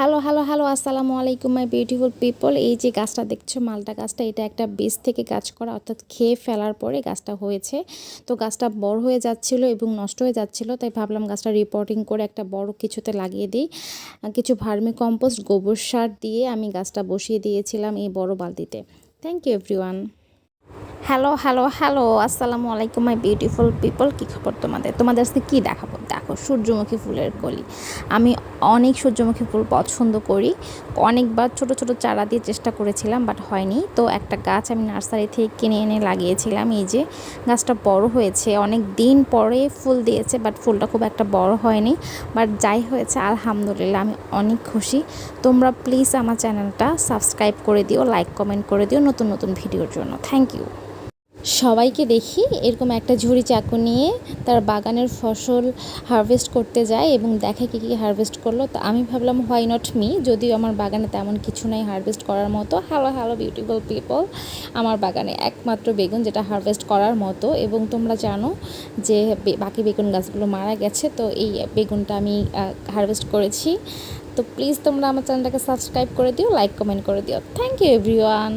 Hello hello hello, আসসালামু আলাইকুম মাই beautiful people এই যে গাছটা দেখছ, মালটা গাছটা, এটা একটা বীজ থেকে গাছ করা, অর্থাৎ খেয়ে ফেলার পরে গাছটা হয়েছে। তো গাছটা বড় হয়ে যাচ্ছিল এবং নষ্ট হয়ে যাচ্ছিল, তাই ভাবলাম গাছটা রিপোর্টিং করে একটা বড় কিছুতে লাগিয়ে দিই। কিছু ভার্মি কম্পোস্ট গোবর সার দিয়ে আমি গাছটা বসিয়ে দিয়েছিলাম এই বড় বালতিতে। Thank you everyone hello hello hello আসসালামু আলাইকুম মাই বিউটিফুল পিপল কী খবর তোমাদের? তোমাদের আজকে কী দেখাবো? দেখো, সূর্যমুখী ফুলের কলি। আমি অনেক সূর্যমুখী ফুল পছন্দ করি। অনেকবার ছোট ছোট চারা দিয়ে চেষ্টা করেছিলাম বাট হয়নি। তো একটা গাছ আমি নার্সারি থেকে কিনে এনে লাগিয়েছিলাম। এই যে গাছটা বড় হয়েছে, অনেক দিন পরে ফুল দিয়েছে বাট ফুলটা খুব একটা বড় হয়নি। বাট যাই হয়েছে, আলহামদুলিল্লাহ, আমি অনেক খুশি। তোমরা প্লিজ আমার চ্যানেলটা সাবস্ক্রাইব করে দিও লাইক কমেন্ট করে দিও নতুন নতুন ভিডিওর জন্য। থ্যাংক ইউ সবাইকে দেখি এরকম একটা ঝুড়ি চাকু নিয়ে তার বাগানের ফসল হারভেস্ট করতে যায় এবং দেখে কী কী হারভেস্ট করল। তো আমি ভাবলাম হোয়াই নট মি যদিও আমার বাগানে তেমন কিছু নাই হারভেস্ট করার মতো। হ্যালো হ্যালো বিউটিফুল পিপল আমার বাগানে একমাত্র বেগুন যেটা হারভেস্ট করার মতো। এবং তোমরা জানো যে বাকি বেগুন গাছগুলো মারা গেছে, তো এই বেগুনটা আমি হারভেস্ট করেছি। তো প্লিজ তোমরা আমার চ্যানেলটাকে সাবস্ক্রাইব করে দিও লাইক কমেন্ট করে দিও। Thank you everyone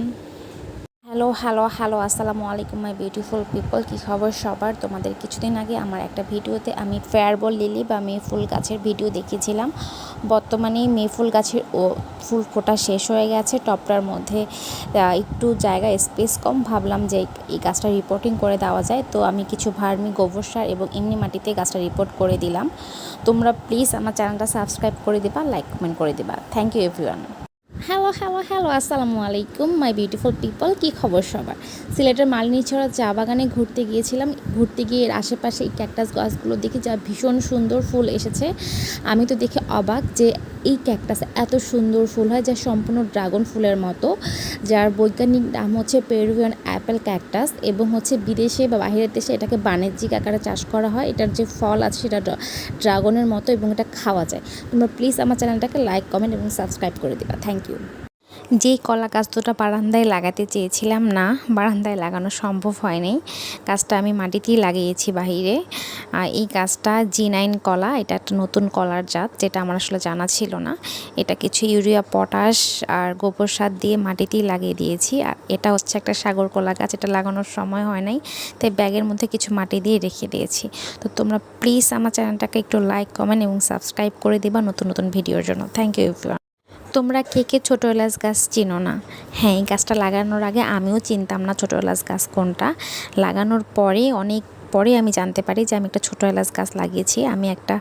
hello hello hello, আসসালামু আলাইকুম মাই বিউটিফুল পিপল কী খবর সবার? তোমাদের কিছুদিন আগে আমার একটা ভিডিওতে আমি ফেয়ারবল লিলি বা মে ফুল গাছের ভিডিও দেখিয়েছিলাম। বর্তমানে মে ফুল গাছের ও ফুল ফোটা শেষ হয়ে গেছে। টপটার মধ্যে একটু জায়গা স্পেস কম। ভাবলাম যে এই গাছটা রিপোর্টিং করে দেওয়া যায়। তো আমি কিছু ভার্মি, গোবর সার এবং এমনি মাটিতে গাছটা রিপোর্ট করে দিলাম। তোমরা প্লিজ আমার চ্যানেলটা সাবস্ক্রাইব করে দেবা লাইক কমেন্ট করে দেবা। Thank you everyone hello hello hello আসসালামু আলাইকুম মাই বিউটিফুল পিপল কী খবর সবার? সিলেটের মালিনীছড়া চা বাগানে ঘুরতে গিয়েছিলাম। ঘুরতে গিয়ে এর আশেপাশে এই ক্যাকটাস গাছগুলো দেখি যা ভীষণ সুন্দর ফুল এসেছে। আমি তো দেখে অবাক যে এই ক্যাকটাস এত সুন্দর ফুল হয়, যা সম্পূর্ণ ড্রাগন ফুলের মতো, যার বৈজ্ঞানিক নাম হচ্ছে পেরুভিয়ান অ্যাপেল ক্যাকটাস এবং হচ্ছে বিদেশে বা বাহিরের দেশে এটাকে বাণিজ্যিক আকারে চাষ করা হয়। এটার যে ফল আছে সেটা ড্রাগনের মতো এবং এটা খাওয়া যায়। তোমরা প্লিজ আমার চ্যানেলটাকে লাইক কমেন্ট এবং সাবস্ক্রাইব করে দিবা। থ্যাংক ইউ যেই কলা গাছ দুটা বারান্দায় লাগাতে চেয়েছিলাম না, বারান্দায় লাগানো সম্ভব হয়নি। গাছটা আমি মাটিতেই লাগিয়েছি বাহিরে। আর এই গাছটা জি নাইন কলা, এটা একটা নতুন কলার জাত, যেটা আমার আসলে জানা ছিল না। এটা কিছু ইউরিয়া, পটাশ আর গোবর সার দিয়ে মাটিতেই লাগিয়ে দিয়েছি। আর এটা হচ্ছে একটা সাগর কলা গাছ, এটা লাগানোর সময় হয় নাই, তাই ব্যাগের মধ্যে কিছু মাটি দিয়ে রেখে দিয়েছি। তো তোমরা প্লিজ আমার চ্যানেলটাকে একটু লাইক কমেন্ট এবং সাবস্ক্রাইব করে দিবা নতুন নতুন ভিডিওর জন্য। থ্যাংক ইউ তোমরা কে কে ছোটো এলাচ গাছ চিনো না? হ্যাঁ এই গাছটা লাগানোর আগে আমিও চিনতাম না ছোটো এলাচ গাছ কোনটা। লাগানোর পরে, অনেক পরে আমি জানতে পারি যে আমি একটা ছোটো এলাচ গাছ লাগিয়েছি। আমি একটা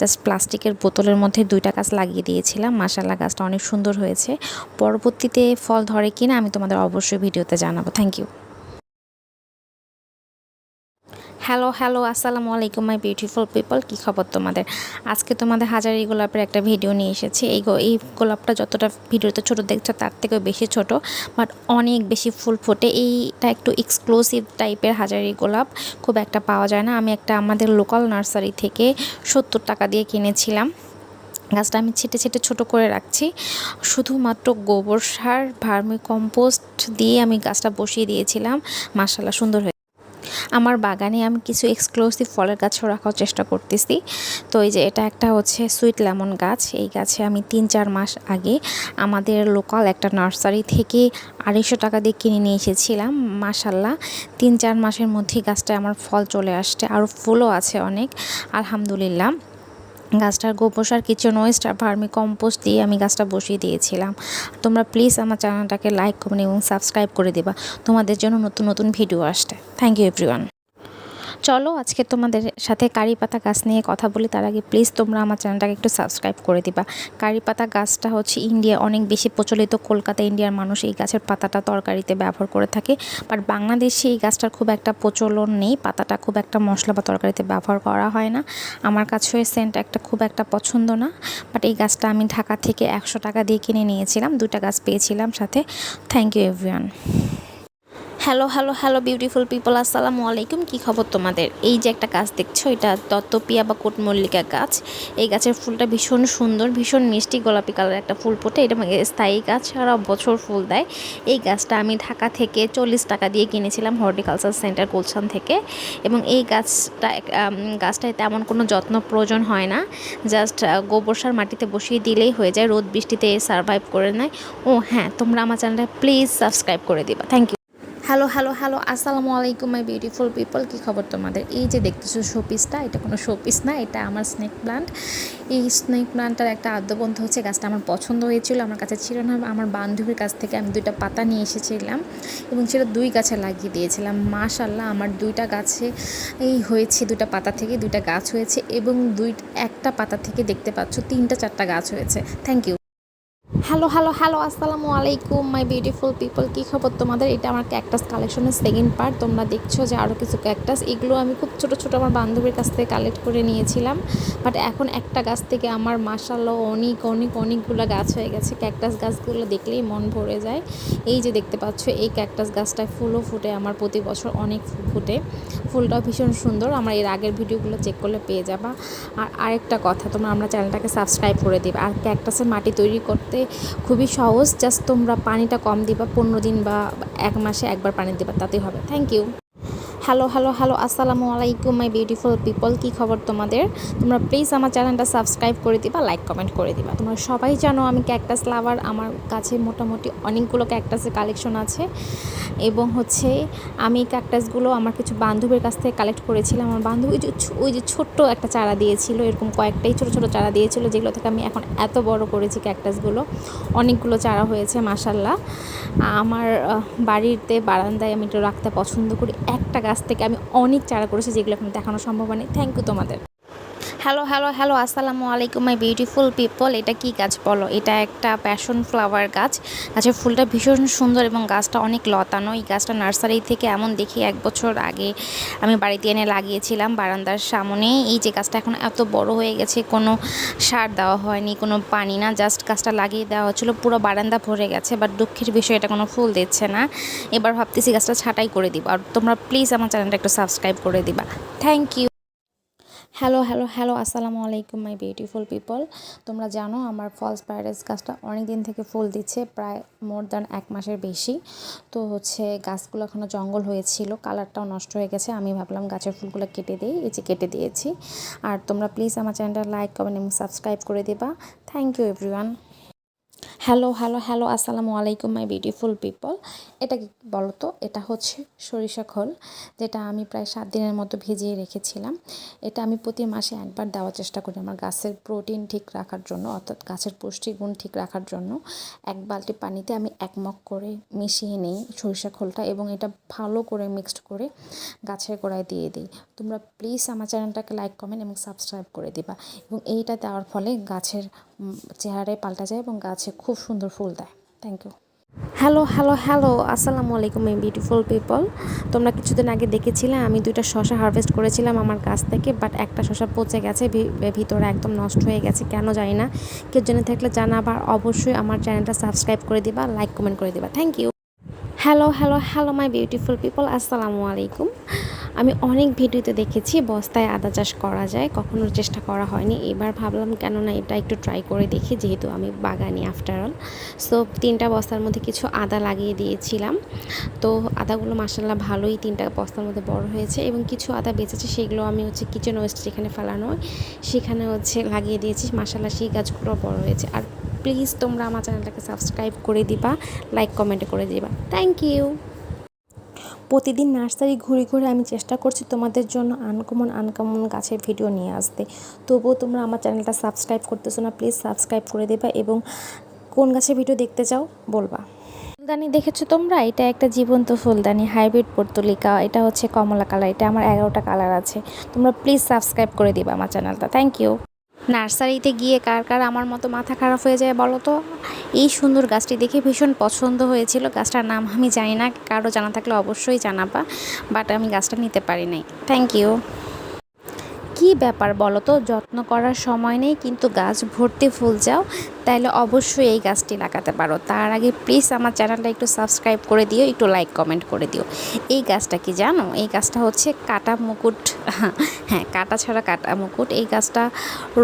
জাস্ট প্লাস্টিকের বোতলের মধ্যে দুইটা গাছ লাগিয়ে দিয়েছিলাম। মাসাল্লা গাছটা অনেক সুন্দর হয়েছে। পরবর্তীতে ফল ধরে কিনা আমি তোমাদের অবশ্যই ভিডিওতে জানাব। থ্যাংক ইউ হ্যালো হ্যালো আসসালামু আলাইকুম মাই বিউটিফুল পিপল কী খবর তোমাদের? আজকে তোমাদের হাজারি গোলাপের একটা ভিডিও নিয়ে এসেছি। এই এই গোলাপটা যতটা ভিডিওতে ছোট দেখছ, তার থেকেও বেশি ছোট বাট অনেক বেশি ফুল ফোটে। এইটা একটু এক্সক্লুসিভ টাইপের হাজারি গোলাপ, খুব একটা পাওয়া যায় না। আমি একটা আমাদের লোকাল নার্সারি থেকে সত্তর টাকা দিয়ে কিনেছিলাম। গাছটা আমি ছেটে ছেটে ছোট করে রাখছি। শুধুমাত্র গোবর সার, ভার্মি কম্পোস্ট দিয়ে আমি গাছটা বসিয়ে দিয়েছিলাম। মাসাল্লাহ সুন্দর হয়ে আমার বাগানে আমি কিছু এক্সক্লুসিভ ফলের গাছও রাখার চেষ্টা করতেছি। তো এই যে এটা একটা হচ্ছে সুইট লেমন গাছ, এই গাছে আমি তিন চার মাস আগে আমাদের লোকাল একটা নার্সারি থেকে আড়াইশো টাকা দিয়ে কিনে নিয়ে এসেছিলাম। মাসাল্লাহ তিন চার মাসের মধ্যে গাছটায় আমার ফল চলে আসছে, আরও ফুলও আছে অনেক, আলহামদুলিল্লাহ। গাছটার গোবর সার কিচেন ওয়েস্ট আর ভার্মি কম্পোস্ট দিয়ে আমি গাছটা বসিয়ে দিয়েছিলাম। তোমরা প্লিজ আমার চ্যানেলটাকে লাইক কমেন্ট এবং সাবস্ক্রাইব করে দেবা। তোমাদের জন্য নতুন নতুন ভিডিও আসতে থ্যাংক ইউ এভরিওয়ান চলো আজকে তোমাদের সাথে কারি পাতা গাছ নিয়ে কথা বলি, তার আগে প্লিজ তোমরা আমার চ্যানেলটাকে একটু সাবস্ক্রাইব করে দিবা। কারি পাতা গাছটা হচ্ছে ইন্ডিয়া অনেক বেশি প্রচলিত, কলকাতা ইন্ডিয়ার মানুষ এই গাছের পাতাটা তরকারিতে ব্যবহার করে থাকে। বাট বাংলাদেশে এই গাছটার খুব একটা প্রচলন নেই, পাতাটা খুব একটা মশলা বা তরকারিতে ব্যবহার করা হয় না। আমার কাছে সেন্ট একটা খুব একটা পছন্দ না বাট এই গাছটা আমি ঢাকা থেকে একশো টাকা দিয়ে কিনে নিয়েছিলাম দুটা গাছ পেয়েছিলাম সাথে। Thank you everyone hello hello hello beautiful people আসসালামু আলাইকুম। কী খবর তোমাদের? এই যে একটা গাছ দেখছ, এটা দত্তপিয়া বা কোট মল্লিকা গাছ। এই গাছের ফুলটা ভীষণ সুন্দর, ভীষণ মিষ্টি, গোলাপি কালার একটা ফুল ফোটে। এটা স্থায়ী গাছ, সারা বছর ফুল দেয়। এই গাছটা আমি ঢাকা থেকে চল্লিশ টাকা দিয়ে কিনেছিলাম হর্টিকালচার সেন্টার গুলশান থেকে। এবং এই গাছটা গাছটায় তেমন কোনো যত্ন প্রয়োজন হয় না। জাস্ট গোবর সার মাটিতে বসিয়ে দিলেই হয়ে যায়। রোদ, বৃষ্টিতে সারভাইভ করে নেয়। ও হ্যাঁ তোমরা আমার চ্যানেলটা প্লিজ সাবস্ক্রাইব করে দিবা। Thank you hello hello hello আসসালামু আলাইকুম মাই বিউটিফুল পিপল কী খবর তোমাদের? এই যে দেখতেছো শোপিসটা এটা কোনো শোপিস না, এটা আমার স্নেক প্লান্ট এই স্নেক প্লান্টটার একটা আদ্যবন্ধ হচ্ছে, গাছটা আমার পছন্দ হয়েছিল, আমার কাছে ছিল না, আমার বান্ধবীর কাছ থেকে আমি দুইটা পাতা নিয়ে এসেছিলাম এবং সেটা দুই গাছে লাগিয়ে দিয়েছিলাম। মাশাল্লাহ আমার দুইটা গাছে এই হয়েছে, দুইটা পাতা থেকে দুইটা গাছ হয়েছে এবং দুই, একটা পাতা থেকে দেখতে পাচ্ছ, তিনটা, চারটা গাছ হয়েছে। Thank you hello hello hello আসসালামু আলাইকুম মাই বিউটিফুল পিপল কী খবর তোমাদের? এটা আমার ক্যাকটাস কালেকশনের সেকেন্ড পার্ট তোমরা দেখছ যে আরও কিছু ক্যাকটাস এগুলো আমি খুব ছোটো ছোটো আমার বান্ধবীর কাছ থেকে কালেক্ট করে নিয়েছিলাম। বাট এখন একটা গাছ থেকে আমার মাসাল্লাহ অনেক অনেক, অনেকগুলো গাছ হয়ে গেছে। ক্যাকটাস গাছগুলো দেখলেই মন ভরে যায়। এই যে দেখতে পাচ্ছ, এই ক্যাকটাস গাছটায় ফুলও ফুটে, আমার প্রতি বছর অনেক ফুল ফুটে। ফুলটাও ভীষণ সুন্দর, আমার এর আগের ভিডিওগুলো চেক করলে পেয়ে যাবা। আর আরেকটা কথা, তোমরা আমরা চ্যানেলটাকে সাবস্ক্রাইব করে দিবে। আর ক্যাকটাসের মাটি তৈরি করতে খুবই সহজ জাস্ট তোমরা পানিটা কম দিবা, পনেরো দিন বা এক মাসে একবার পানি দিবা, তাতেই হবে। Thank you hello hello hello আসসালামু আলাইকুম মাই বিউটিফুল পিপল কী খবর তোমাদের? তোমরা প্লিজ আমার চ্যানেলটা সাবস্ক্রাইব করে দিবা লাইক কমেন্ট করে দিবা। তোমরা সবাই জানো আমি ক্যাকটাস লাভার আমার কাছে মোটামুটি অনেকগুলো ক্যাকটাসের কালেকশন আছে। এবং হচ্ছে আমি ক্যাকটাসগুলো আমার কিছু বান্ধবীর কাছ থেকে কালেক্ট করেছিলাম। আমার বান্ধবী ওই যে ওই যে ছোট্ট একটা চারা দিয়েছিল, এরকম কয়েকটাই ছোটো ছোটো চারা দিয়েছিল, যেগুলো থেকে আমি এখন এত বড় করেছি ক্যাকটাসগুলো অনেকগুলো চারা হয়েছে মাসাল্লাহ আমার বাড়িতে বারান্দায় আমি একটু রাখতে পছন্দ করি। একটা গাছ থেকে আমি অনেক চারা করেছি যেগুলো এখন দেখানো সম্ভব হয়নি। থ্যাংক ইউ তোমাদের। হ্যালো হ্যালো হ্যালো আসসালামু আলাইকুম মাই বিউটিফুল পিপল এটা কি গাছ বলো? এটা একটা প্যাশন ফ্লাওয়ার গাছ। গাছের ফুলটা ভীষণ সুন্দর এবং গাছটা অনেক লতানো। এই গাছটা নার্সারি থেকে এমন দেখি এক বছর আগে আমি বাড়িতে এনে লাগিয়েছিলাম বারান্দার সামনে। এই যে গাছটা এখন এত বড় হয়ে গেছে, কোনো সার দেওয়া হয়নি, কোনো পানি না জাস্ট গাছটা লাগিয়ে দেওয়া হচ্ছিল। পুরো বারান্দা ভরে গেছে বাট দুঃখের বিষয় এটা কোনো ফুল দিচ্ছে না। এবার ভাবতেছি গাছটা ছাঁটাই করে দিবা। আর তোমরা প্লিজ আমার চ্যানেলটা একটু সাবস্ক্রাইব করে দিবা। Thank you hello hello hello আসসালামু আলাইকুম মাই বিউটিফুল পিপল তোমরা জানো আমার ফলস প্যারাডাইস গাছটা অনেক দিন থেকে ফুল দিচ্ছে, প্রায় মোর দ্যান এক মাসের বেশি। তো হচ্ছে গাছগুলো এখনও জঙ্গল হয়েছিল কালারটাও নষ্ট হয়ে গেছে। আমি ভাবলাম গাছের ফুলগুলো কেটে দিই, এই যে কেটে দিয়েছি। আর তোমরা প্লিজ আমার চ্যানেলটা লাইক কমেন্ট এবং সাবস্ক্রাইব করে দেবা। Thank you everyone hello hello hello, আসসালামু আলাইকুম মাই বিউটিফুল পিপল এটা কি বলো তো এটা হচ্ছে সরিষা খোল, যেটা আমি প্রায় সাত দিনের মতো ভিজিয়ে রেখেছিলাম। এটা আমি প্রতি মাসে একবার দেওয়ার চেষ্টা করি আমার গাছের প্রোটিন ঠিক রাখার জন্য, অর্থাৎ গাছের পুষ্টিগুণ ঠিক রাখার জন্য। এক বালতি পানিতে আমি এক মগ করে মিশিয়ে নিই সরিষা খোলটা এবং এটা ভালো করে মিক্সড করে গাছের গোড়ায় দিয়ে দিই। তোমরা প্লিজ আমার চ্যানেলটাকে লাইক কমেন্ট এবং সাবস্ক্রাইব করে দিবা। এবং এইটা দেওয়ার ফলে গাছের চেহারায় পাল্টা যায় এবং গাছে খুব সুন্দর ফুল দেয়। Thank you hello hello hello আসসালামু আলাইকুম এই বিউটিফুল পিপল তোমরা কিছুদিন আগে দেখেছিলে, আমি দুইটা শশা হারভেস্ট করেছিলাম আমার গাছ থেকে বাট একটা শশা পচে গেছে ভিতরে একদম নষ্ট হয়ে গেছে, কেন জানি না। কেউ জেনে থাকলে জানাবার অবশ্যই আমার চ্যানেলটা সাবস্ক্রাইব করে দিবা লাইক কমেন্ট করে দিবা। Thank you hello hello hello my beautiful people আসসালামু আলাইকুম। আমি অনেক ভিডিওতে দেখেছি বস্তায় আদা চাষ করা যায়, কখনো চেষ্টা করা হয়নি। এবার ভাবলাম কেননা এটা একটু ট্রাই করে দেখি, যেহেতু আমি বাগানি আফটার অল সো তিনটা বস্তার মধ্যে কিছু আদা লাগিয়ে দিয়েছিলাম। তো, আদাগুলো মাসাল্লাহ ভালোই তিনটা বস্তার মধ্যে বড় হয়েছে এবং কিছু আদা বেঁচেছে, সেগুলো আমি হচ্ছে কিচেন ওয়েস্ট যেখানে ফেলানো হয়, সেখানে হচ্ছে লাগিয়ে দিয়েছি। মাসাল্লাহ সেই গাছগুলো বড় হয়েছে। আর প্লিজ তোমরা আমার চ্যানেলটাকে সাবস্ক্রাইব করে দিবা লাইক কমেন্ট করে দিবা। থ্যাংক ইউ প্রতিদিন নার্সারি ঘুরে ঘুরে আমি চেষ্টা করছি তোমাদের জন্য আনকমন আনকমন গাছের ভিডিও নিয়ে আসতে। তবুও তোমরা আমার চ্যানেলটা সাবস্ক্রাইব করতেছো না প্লিজ সাবস্ক্রাইব করে দেবা এবং কোন গাছের ভিডিও দেখতে চাও বলবা। ফুলদানি দেখেছ তোমরা? এটা একটা জীবন্ত ফুলদানি হাইব্রিড পর্তুলিকা। এটা হচ্ছে কমলা কালার এটা আমার এগারোটা কালার আছে। তোমরা প্লিজ সাবস্ক্রাইব করে দিবা আমার চ্যানেলটা থ্যাংক ইউ নার্সারিতে গিয়ে কার কার আমার মতো মাথা খারাপ হয়ে যায় বলো তো? এই সুন্দর গাছটি দেখে ভীষণ পছন্দ হয়েছিল। গাছটার নাম আমি জানি না, কারও জানা থাকলে অবশ্যই জানাবা বাট আমি গাছটা নিতে পারি নাই। থ্যাংক ইউ কি ব্যাপার বলো তো? যত্ন করার সময় নেই, কিন্তু গাছ ভর্তি ফুল যাও তাহলে অবশ্যই এই গাছটি লাগাতে পারো। তার আগে প্লিজ আমার চ্যানেলটা একটু সাবস্ক্রাইব করে দিও, একটু লাইক কমেন্ট করে দিও। এই গাছটা কি জানো? এই গাছটা হচ্ছে কাটা মুকুট। হ্যাঁ কাটা ছাড়া কাটা মুকুট। এই গাছটা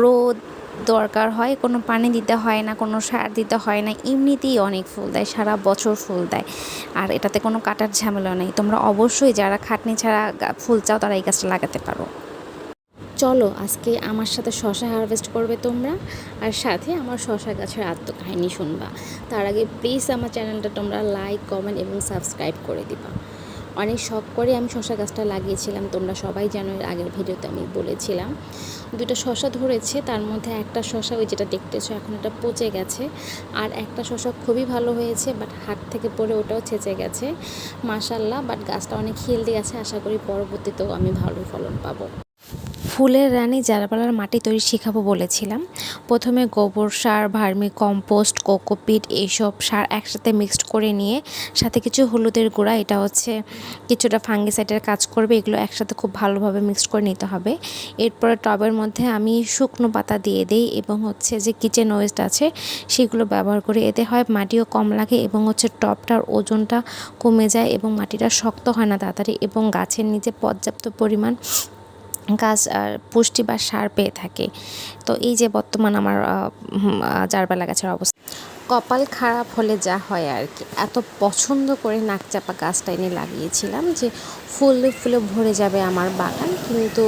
রোদ দরকার হয়, কোনো পানি দিতে হয় না, কোনো সার দিতে হয় না, এমনিতেই অনেক ফুল দেয়, সারা বছর ফুল দেয়। আর এটাতে কোনো কাটার ঝামেলা নেই। তোমরা অবশ্যই যারা খাটনি ছাড়া ফুল চাও, তারা এই গাছটা লাগাতে পারো। চলো, আজকে আমার সাথে শশা হারভেস্ট করবে তোমরা, আর সাথে আমার শশা গাছের আত্মকাহিনী শুনবা। তার আগে প্লিজ আমার চ্যানেলটা তোমরা লাইক কমেন্ট এবং সাবস্ক্রাইব করে দিবা। অনেক শখ করে আমি শশা গাছটা লাগিয়েছিলাম, তোমরা সবাই জানো এর আগের ভিডিওতে আমি বলেছিলাম। দুটো শশা ধরেছে, তার মধ্যে একটা শশা ওই যেটা দেখতেছো এখন এটা পচে গেছে, আর একটা শশা খুবই ভালো হয়েছে বাট হাত থেকে পড়ে ওটাও ছেঁচে গেছে। মাশাল্লাহ বাট গাছটা অনেক হেলদি আছে, আশা করি পরবর্তীতেও আমি ভালো ফলন পাবো। ফুলের রানী জারপালার মাটি তৈরি শেখাবো বলেছিলাম। প্রথমে গোবর সার, ভার্মি কম্পোস্ট, কোকোপিট এইসব সার একসাথে মিক্সড করে নিয়ে সাথে কিছু হলুদের গুঁড়া, এটা হচ্ছে কিছুটা ফাঙ্গিসাইডের কাজ করবে, এগুলো একসাথে খুব ভালোভাবে মিক্সড করে নিতে হবে। এরপরে টবের মধ্যে আমি শুকনো পাতা দিয়ে দিই এবং হচ্ছে যে কিচেন ওয়েস্ট আছে সেগুলো ব্যবহার করে। এতে হয় মাটিও কম লাগে এবং হচ্ছে টবটার ওজনটা কমে যায় এবং মাটিটা শক্ত হয় না তাড়াতাড়ি এবং গাছের নিচে পর্যাপ্ত পরিমাণ গাছ পুষ্টি বা সার পেয়ে থাকে। তো এই যে বর্তমান আমার জারবেলা গাছের অবস্থা। কপাল খারাপ হলে যা হয় আর কি। এত পছন্দ করে নাকচাপা গাছটা এনে লাগিয়েছিলাম যে ফুলে ফুলে ভরে যাবে আমার বাগান। কিন্তু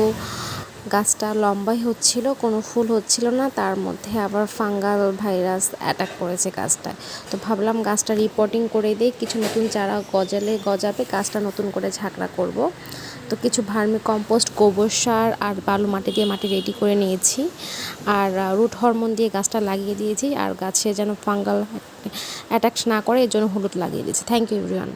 গাছটা লম্বাই হচ্ছিল, কোনো ফুল হচ্ছিল না, তার মধ্যে আবার ফাঙ্গাল ভাইরাস অ্যাটাক করেছে গাছটায়। তো ভাবলাম গাছটা রিপোর্টিং করে দিই, কিছু নতুন চারা গজালে গজাবে, গাছটা নতুন করে ঝাঁকড়া করব। তো কিছু ভার্মি কম্পোস্ট গোবর সার আর বালু মাটি দিয়ে মাটি রেডি করে নিয়েছি। আর রুট হরমোন দিয়ে গাছটা লাগিয়ে দিয়েছি, আর গাছে যেন ফাঙ্গাল অ্যাটাক না করে, এর জন্য হলুদ লাগিয়ে দিয়েছি। Thank you everyone